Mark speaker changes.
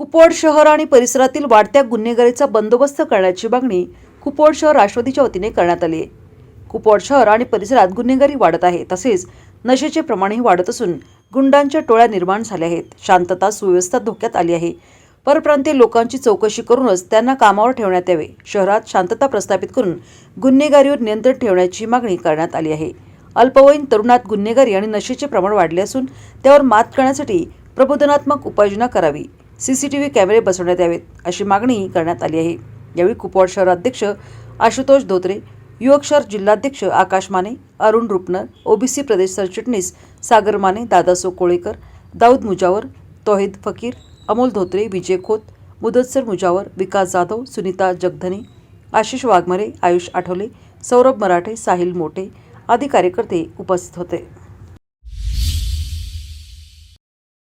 Speaker 1: कुपवाड शहर आणि परिसरातील वाढत्या गुन्हेगारीचा बंदोबस्त करण्याची मागणी कुपवाड शहर राष्ट्रवादीच्या वतीने करण्यात आली आहे. कुपवाड शहर आणि परिसरात गुन्हेगारी वाढत आहे तसेच नशेचे प्रमाणही वाढत असून गुंडांच्या टोळ्या निर्माण झाल्या आहेत. शांतता सुव्यवस्था धोक्यात आली आहे. परप्रांतीय लोकांची चौकशी करूनच त्यांना कामावर ठेवण्यात यावे. शहरात शांतता प्रस्थापित करून गुन्हेगारीवर नियंत्रण ठेवण्याची मागणी करण्यात आली आहे. अल्पवयीन तरुणात गुन्हेगारी आणि नशेचे प्रमाण वाढले असून त्यावर मात करण्यासाठी प्रबोधनात्मक उपाययोजना करावी. सी सी टी व्ही कॅमेरे बसवण्यात यावेत अशी मागणी करण्यात आली आहे. यावेळी कुपवाड शहर अध्यक्ष आशुतोष धोत्रे युवक शहर जिल्हाध्यक्ष आकाश माने अरुण रुपनर ओबीसी प्रदेश सरचिटणीस सागर माने दादासो कोळेकर दाऊद मुजावर तोहिद फकीर अमोल धोत्रे विजय खोत मुदतसर मुजावर विकास जाधव सुनीता जगधने आशिष वाघमारे आयुष आठवले सौरभ मराठे साहिल मोटे आदी कार्यकर्ते उपस्थित होते.